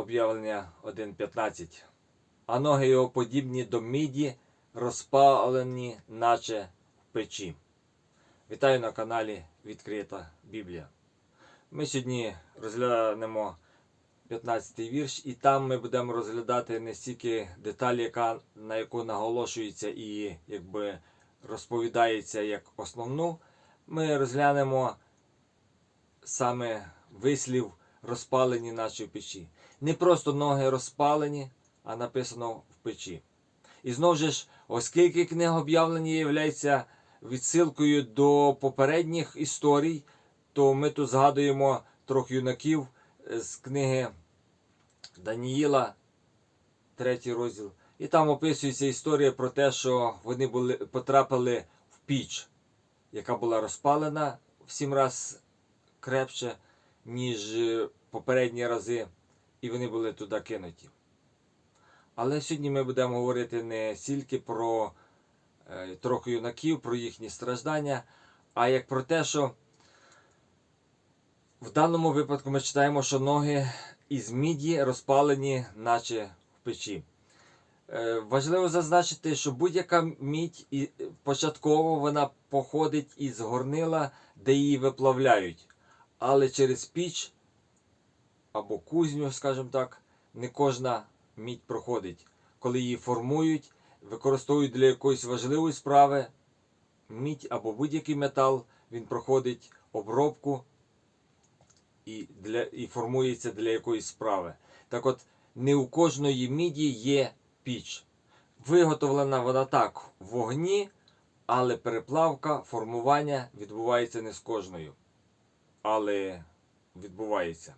об'явлення 1.15. А ноги його подібні до міді, розпалені, наче в печі. Вітаю на каналі Відкрита Біблія. Ми сьогодні розглянемо 15-й вірш, і там ми будемо розглядати не стільки деталі, яка, на яку наголошується і якби розповідається як основну. Ми розглянемо саме вислів розпалені, наче в печі. Не просто ноги розпалені, а написано в печі. І знову ж, оскільки книга об'явлення є відсилкою до попередніх історій, то ми тут згадуємо трьох юнаків з книги Даніїла, третій розділ. І там описується історія про те, що вони були, потрапили в піч, яка була розпалена в сім разів крепше, ніж е, попередні рази, і вони були туди кинуті. Але сьогодні ми будемо говорити не стільки про е, трьох юнаків, про їхні страждання, а як про те, що в даному випадку ми читаємо, що ноги із міді розпалені, наче в печі. Е, Важливо зазначити, що будь-яка мідь і початково вона походить із горнила, де її виплавляють. Але через піч або кузню, скажімо так, не кожна мідь проходить. Коли її формують, використовують для якоїсь важливої справи, мідь або будь-який метал, він проходить обробку і, для, і формується для якоїсь справи. Так от, не у кожної міді є піч. Виготовлена вона так в вогні, але переплавка, формування відбувається не з кожною. Але відбувається.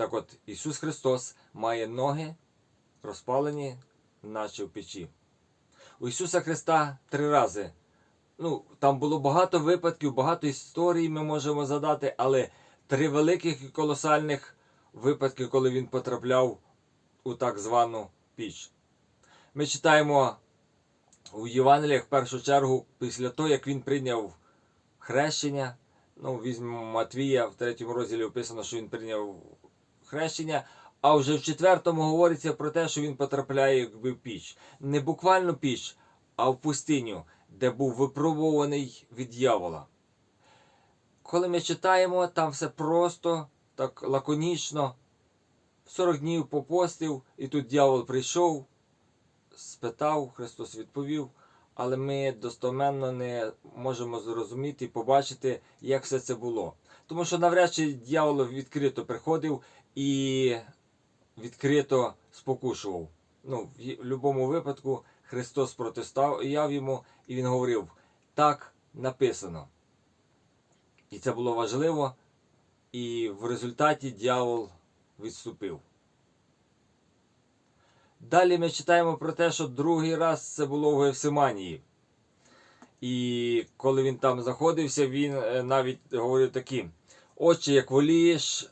Так от, Ісус Христос має ноги розпалені, наче в печі. У Ісуса Христа три рази. Ну, там було багато випадків, багато історій ми можемо задати, але три великих і колосальних випадки, коли він потрапляв у так звану піч. Ми читаємо у Євангеліях в першу чергу після того, як він прийняв хрещення. Ну, візьмемо Матвія, в третьому розділі описано, що він прийняв хрещення. А вже в четвертому говориться про те, що він потрапляє якби в піч. Не буквально піч, а в пустиню, де був випробуваний від дьявола. Коли ми читаємо, там все просто, так лаконічно. 40 днів попостив, і тут дьявол прийшов, спитав, Христос відповів, але ми достоменно не можемо зрозуміти і побачити, як все це було. Тому що навряд чи дьявол відкрито приходив і відкрито спокушував. Ну, в будь-якому випадку Христос протистояв йому, і він говорив: так написано. І це було важливо, і в результаті дьявол відступив. Далі ми читаємо про те, що другий раз це було в Гефсиманії. І коли він там заходився, він е, навіть говорив таким: Отче, як волієш,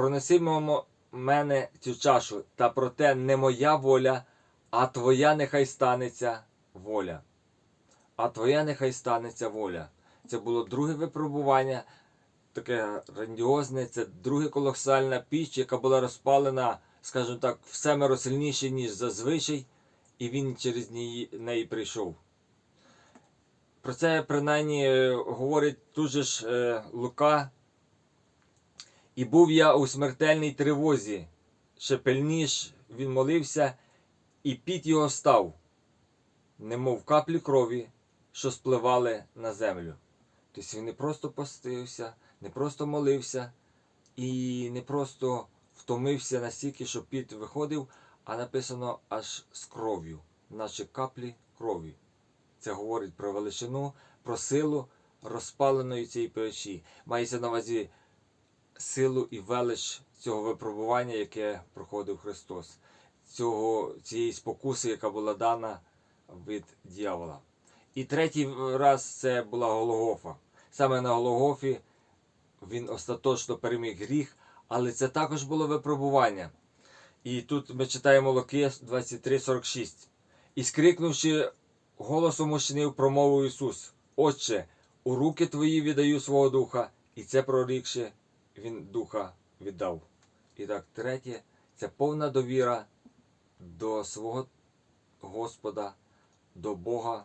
пронеси мимо мене цю чашу, та проте не моя воля, а твоя нехай станеться воля. А твоя нехай станеться воля. Це було друге випробування, таке грандіозне, це друге колосальна піч, яка була розпалена, скажімо так, в семеро сильніше, ніж зазвичай, і він через неї, прийшов. Про це принаймні е, говорить тут же ж е, Лука. І був я у смертельній тривозі, ще пильніш він молився, і піт його став, немов каплі крові, що спливали на землю. Тобто він не просто постився, не просто молився і не просто втомився настільки, що піт виходив, а написано аж з кров'ю, наче каплі крові. Це говорить про величину, про силу розпаленої цієї печі. Мається на увазі силу і велич цього випробування, яке проходив Христос, цього, цієї спокуси, яка була дана від дьявола. І третій раз це була Голгофа. Саме на Голгофі він остаточно переміг гріх, але це також було випробування. І тут ми читаємо Луки 23,46. І скрикнувши голосом учнів, промовив Ісус: Отче, у руки твої віддаю свого духа, і це прорікши, Він духа віддав. І так, третє це повна довіра до свого Господа, до Бога.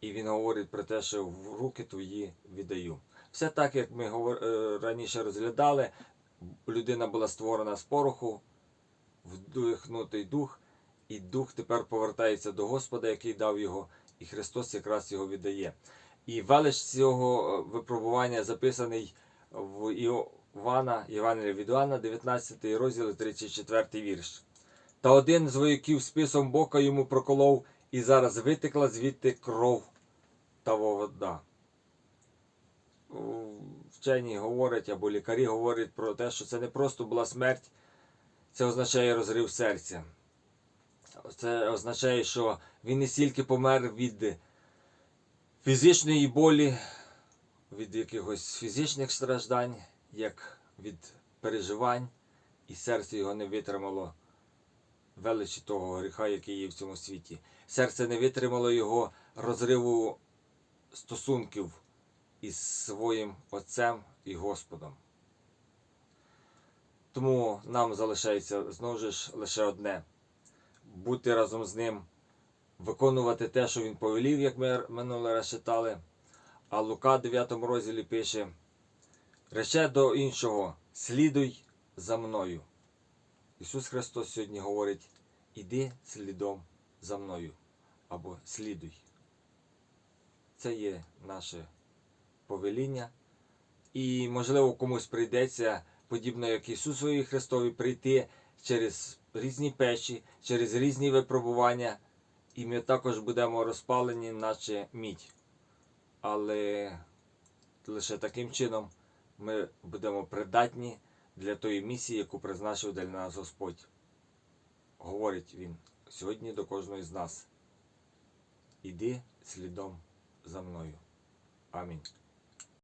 І він говорить про те, що в руки твої віддаю. Все так, як ми е, раніше розглядали, людина була створена з пороху, вдихнутий дух, і дух тепер повертається до Господа, який дав його, і Христос якраз його віддає. І велич цього е, випробування записаний в Іоанна, Євангелія від Іоанна, 19 розділ, 34 вірш. Та один з вояків списом бока йому проколов, і зараз витекла звідти кров та вода. Вчені говорять або лікарі говорять про те, що це не просто була смерть, це означає розрив серця. Це означає, що він не стільки помер від фізичної болі, від якихось фізичних страждань, як від переживань, і серце його не витримало величі того гріха, який є в цьому світі. Серце не витримало його розриву стосунків із своїм Отцем і Господом. Тому нам залишається знову ж лише одне бути разом з ним, виконувати те, що він повелів, як ми минулий раз читали. А Лука 9 розділі пише: рече до іншого, слідуй за мною. Ісус Христос сьогодні говорить: іди слідом за мною або слідуй. Це є наше повеління. І, можливо, комусь прийдеться, подібно як Ісусові Христові, прийти через різні печі, через різні випробування, і ми також будемо розпалені, наче мідь. Але лише таким чином ми будемо придатні для тої місії, яку призначив для нас Господь. Говорить Він сьогодні до кожного з нас. Іди слідом за мною. Амінь.